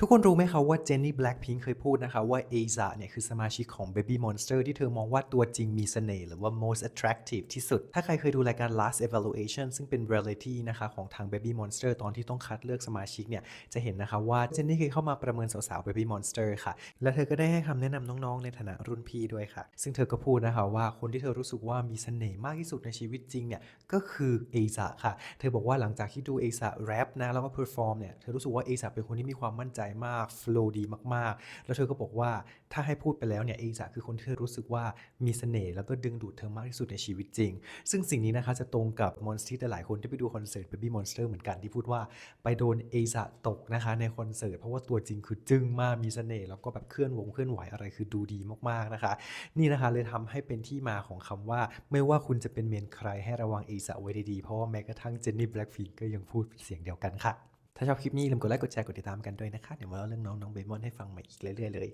ทุกคนรู้ไหมคะว่าเจนนี่แบล็ k พิงเคยพูดนะคะว่าเอซาเนี่ยคือสมาชิกของ Baby Monster ที่เธอมองว่าตัวจริงมีเสน่ห์หรือว่า most attractive ที่สุด ถ้าใครเคยดูรายการ last evaluation ซึ่งเป็น reality นะคะของทาง Baby Monster ตอนที่ต้องคัดเลือกสมาชิกเนี่ย จะเห็นนะคะว่าเจนนี่เคยเข้ามาประเมินสาวๆ Baby Monster ค่ะ และเธอก็ได้ให้คำแนะนำน้องๆ ในฐานะรุ่นพี่ด้วยค่ะ ซึ่งเธอก็พูดนะคะว่าคนที่เธอรู้สึกว่ามีเสน่ห์มากที่สุดในชีวิตจริงเนี่ยก็คือเอซาค่ะ เธอบอกว่าหลังจากที่ดูเอซาแรปนะแล้วก็ perform เนี่ยเธอรู้สึกว่าเอซาเป็นคนที่มีความมั่นใจมาก flow ดีมากๆ แล้วเธอก็บอกว่าถ้าให้พูดไปแล้วเนี่ยเอซาคือคนที่เธอรู้สึกว่ามีเสน่ห์แล้วก็ดึงดูดเธอมากที่สุดในชีวิตจริง ซึ่งสิ่งนี้นะคะจะตรงกับมอนสเตอร์หลายคนที่ไปดูคอนเสิร์ต Baby Monster เหมือนกันที่พูดว่าไปโดนเอซาตกนะคะในคอนเสิร์ตเพราะว่าตัวจริงคือจึ้งมากมีเสน่ห์แล้วก็แบบเคลื่อนวงเคลื่อนไหวอะไรคือดูดีมากๆนะคะ นี่นะคะเลยทำให้เป็นที่มาของคำว่า ไม่ว่าคุณจะเป็นเมนใครให้ระวังเอซาไว้ดีๆเพราะว่าแม้กระทั่งเจนนี่แบล็กพิงก็ยังพูดเป็นเสียงเดียวกันค่ะ ถ้าชอบคลิปนี้ลืมกดไลค์กดแชร์กดติดตามกันด้วยนะคะ เดี๋ยวมาเล่าเรื่องน้องน้องเบมอนให้ฟังใหม่อีกเรื่อยๆเลย